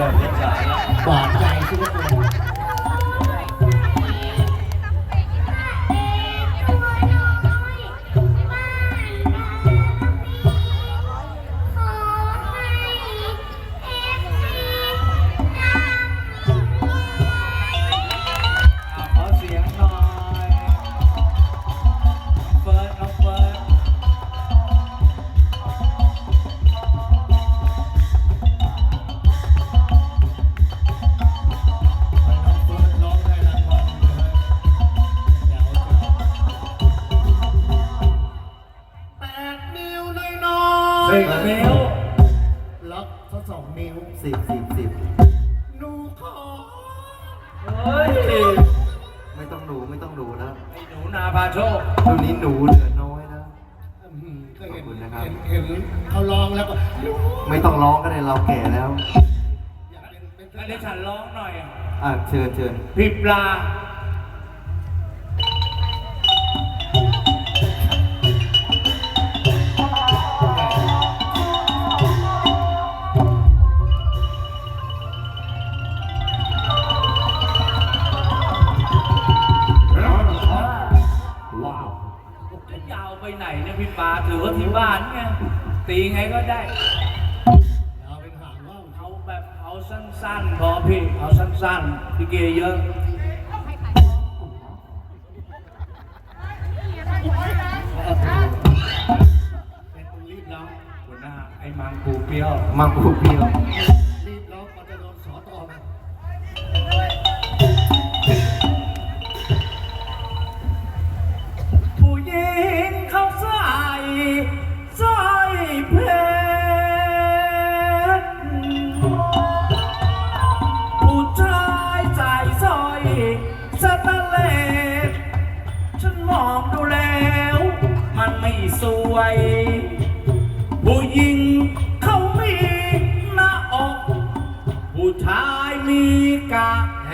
บาดใจทุกคน สิบนิ้วล็อกเขาสองนิ้วสิบสิบสิบหนูขอเฮ้ยไม่ต้องหนูไม่ต้องหนูนะไอ้หนูนาพาโชคช่วงนี้หนูเหลือน้อยนะอื้อหือก็เห็นขอบคุณนะครับ เห็นเห็นเขาร้องแล้วก็หนูไม่ต้องร้องก็ได้เราแก่แล้วอยากเป็นเป็นอันนี้ฉันร้องหน่อย อะเชิญเชิญพริบลา นเนี่ยพี่ปาถือว่าที่บ้านไงตีไงก็ได้เอาเป็นหางว่าวเอาแบบเอาสั้นๆพอพี่เอาสั้นๆพี่เกยเยอะเป็นคนรีบร้องหัวหน้าไอ้มังปูเปรี้ยวมังคูเปียว วย ผู้หญิงเขามีหน้าอก ผู้ชายมีกะแห